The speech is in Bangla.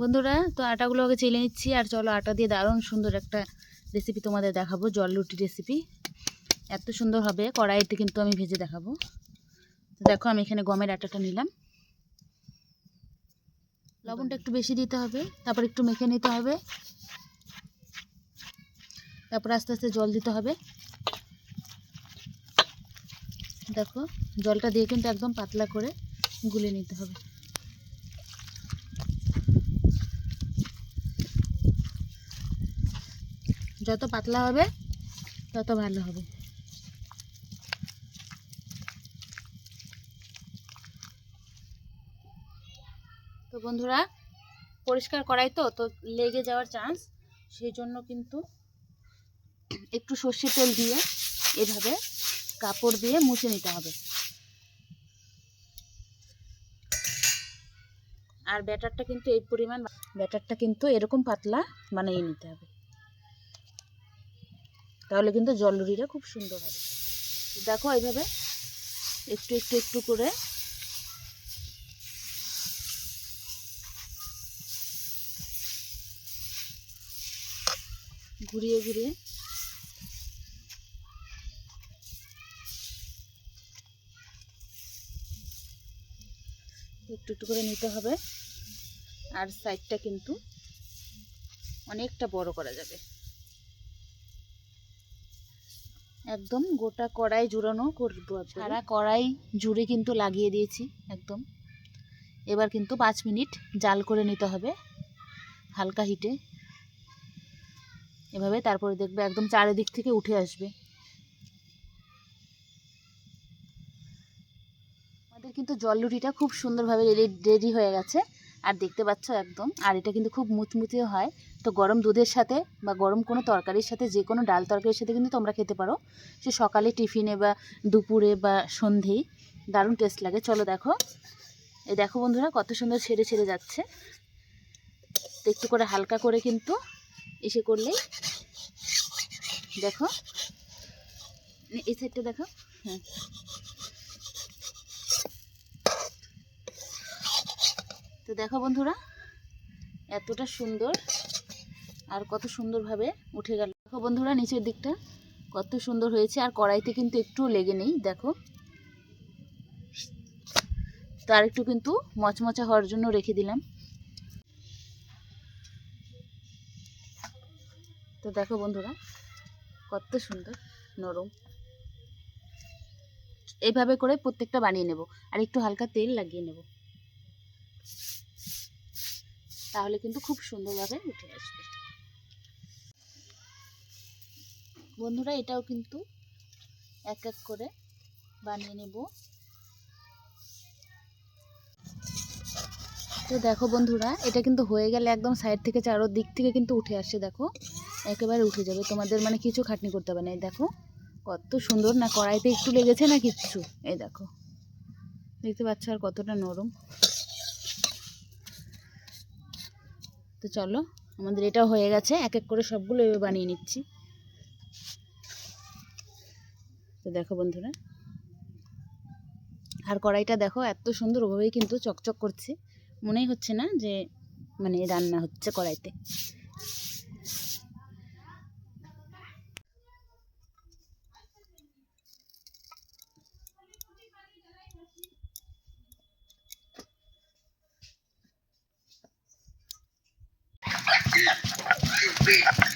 বন্ধুরা, তো আটাগুলো আগে চেলে নিচ্ছি, আর চলো আটা দিয়ে দারুণ সুন্দর একটা রেসিপি তোমাদের দেখাবো, জল রুটি রেসিপি এত সুন্দর হবে, কড়াইতে কিন্তু আমি ভেজে দেখাবো। দেখো, আমি এখানে গমের আটাটা নিলাম। লবণটা একটু বেশি দিতে হবে, তারপর একটু মেখে নিতে হবে। তারপর আস্তে আস্তে জল দিতে হবে। দেখো, জলটা দিয়ে কিন্তু একদম পাতলা করে গুলে নিতে হবে। যত পাতলা হবে, তত ভালো হবে। তো বন্ধুরা, পরিষ্কার করাই তো তো লেগে যাওয়ার চান্স সেই জন্য কিন্তু একটু সর্ষের তেল দিয়ে এভাবে কাপড় দিয়ে মুছে নিতে হবে। আর ব্যাটারটা কিন্তু এই পরিমাণ, ব্যাটারটা কিন্তু এরকম পাতলা বানিয়ে নিতে হবে। তাহলে কিন্তু জলরুটিটা খুব সুন্দর হবে। দেখো এইভাবে একটু একটু একটু করে ঘুরিয়ে ঘুরিয়ে একটু একটু করে নিতে হবে। আর সাইডটা কিন্তু অনেকটা বড় করা যাবে। একদম গোটা কড়াই জুড়ানো করব সারা কড়াই জুড়ে কিন্তু লাগিয়ে দিয়েছি, একদম। এবার কিন্তু পাঁচ মিনিট জাল করে নিতে হবে, হালকা হিটে এভাবে তারপরে দেখবে একদম চারিদিক থেকে উঠে আসবে। কিন্তু জলরুটিটা খুব সুন্দরভাবে রেডি হয়ে গেছে। আর দেখতে পাচ্ছ একদম, আর এটা কিন্তু খুব মুচমুচে হয়। তো গরম দুধের সাথে বা গরম কোনো তরকারির সাথে যে কোনো ডাল তরকারির সাথে কিন্তু তোমরা খেতে পারো। সে সকালে টিফিনে বা দুপুরে বা সন্ধেই দারুণ টেস্ট লাগে। চলো দেখো। এই দেখো বন্ধুরা, কত সুন্দর ছেড়ে ছেড়ে যাচ্ছে। একটু করে হালকা করে কিন্তু এসে করলেই দেখো। এই সাইডটা দেখো। হ্যাঁ। তো দেখো বন্ধুরা, এতটা সুন্দর আর কত সুন্দরভাবে উঠে গেল। দেখো বন্ধুরা, নিচের দিকটা কত সুন্দর হয়েছে আর কড়াইতে কিন্তু একটু লেগে নেই, দেখো। তার একটু কিন্তু মচমচা হওয়ার জন্য রেখে দিলাম। তো দেখো বন্ধুরা, কত সুন্দর, নরম। এইভাবে করে প্রত্যেকটা বানিয়ে নেব, আর একটু হালকা তেল লাগিয়ে নেব। তাহলে কিন্তু খুব সুন্দরভাবে উঠে আসবে। বন্ধুরা, এটাও কিন্তু এক এক করে বানিয়ে নেব। তো দেখো বন্ধুরা, এটা কিন্তু হয়ে গেলে একদম সাইড থেকে চারো দিক থেকে কিন্তু উঠে আসে, দেখো। একেবারে উঠে যাবে। তোমাদের মানে কিছু খাটনি করতে হবে না। এই দেখো, কত সুন্দর না, কড়াইতে একটু লেগেছে না কিচ্ছু? এই দেখো, দেখতে পাচ্ছ আর কতটা নরম। তো চলো, আমাদের এটা হয়ে গেছে এক এক করে সবগুলো এভাবে বানিয়ে নিচ্ছি। তো দেখো বন্ধুরা, আর কড়াইটা দেখো এত সুন্দর, ওভাবেই কিন্তু চকচক করছে। মনেই হচ্ছে না যে মানে রান্না হচ্ছে কড়াইতে। Beep.